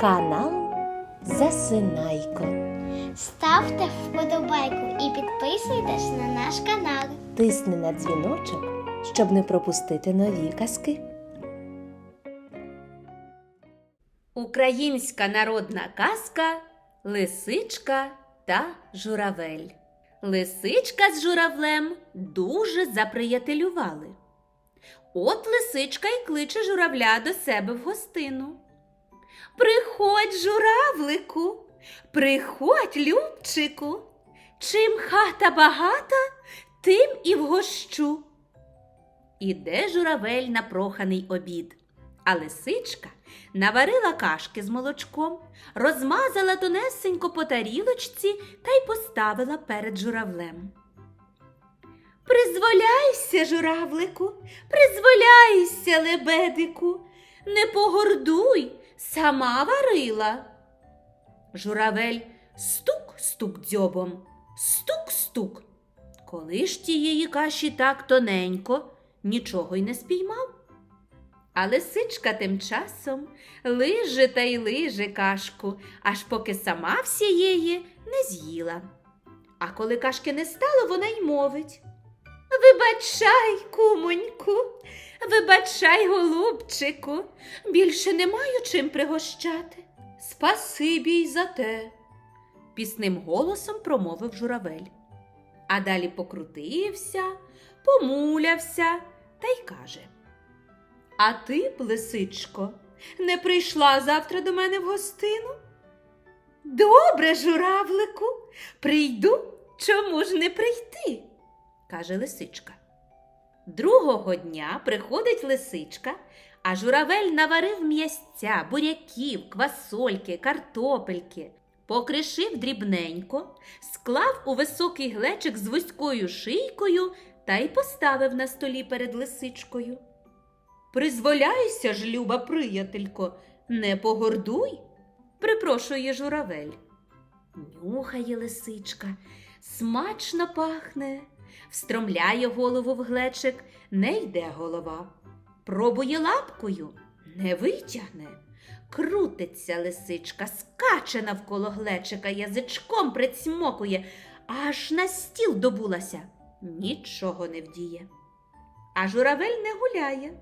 Канал Засинайко. Ставте вподобайку і підписуйтесь на наш канал. Тисни на дзвіночок, щоб не пропустити нові казки. Українська народна казка Лисичка та журавель. Лисичка з журавлем дуже заприятелювали. От лисичка й кличе журавля до себе в гостину. Приходь, журавлику, приходь, любчику. Чим хата багата, тим і вгощу. Іде журавель на проханий обід, а лисичка наварила кашки з молочком, розмазала тонесенько по тарілочці та й поставила перед журавлем. Призволяйся, журавлику, призволяйся, лебедику, не погордуй, сама варила. Журавель стук-стук дзьобом, стук-стук. Коли ж тієї каші так тоненько, нічого й не спіймав. А лисичка тим часом лиже та й лиже кашку, аж поки сама всієї не з'їла. А коли кашки не стало, вона й мовить. Вибачай, кумоньку, вибачай, голубчику, більше не маю чим пригощати. Спасибі й за те, пісним голосом промовив журавель. А далі покрутився, помулявся та й каже. А ти, лисичко, не прийшла завтра до мене в гостину? Добре, журавлику, прийду, чому ж не прийти? Каже лисичка. Другого дня приходить лисичка, а журавель наварив м'ясця, буряків, квасольки, картопельки, покришив дрібненько, склав у високий глечик з вузькою шийкою та й поставив на столі перед лисичкою. Призволяйся ж, люба приятелько, не погордуй, припрошує журавель. Нюхає лисичка, смачно пахне, встромляє голову в глечик, не йде голова. Пробує лапкою, не витягне. Крутиться лисичка, скаче навколо глечика, язичком прицмокує, аж на стіл добулася. Нічого не вдіє. А журавель не гуляє.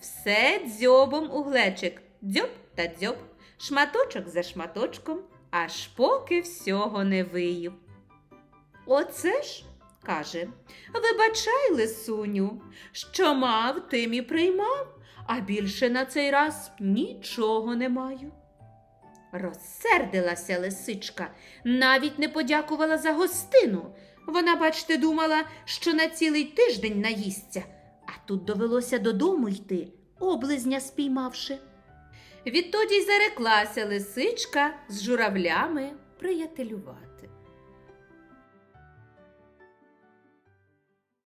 Все дзьобом у глечик, дзьоб та дзьоб, шматочок за шматочком, аж поки всього не виїв. Оце ж, каже, вибачай, лисуню, що мав, тим і приймав, а більше на цей раз нічого не маю. Розсердилася лисичка, навіть не подякувала за гостину. Вона, бачте, думала, що на цілий тиждень наїсться, а тут довелося додому йти, облизня спіймавши. Відтоді й зареклася лисичка з журавлями приятелювати.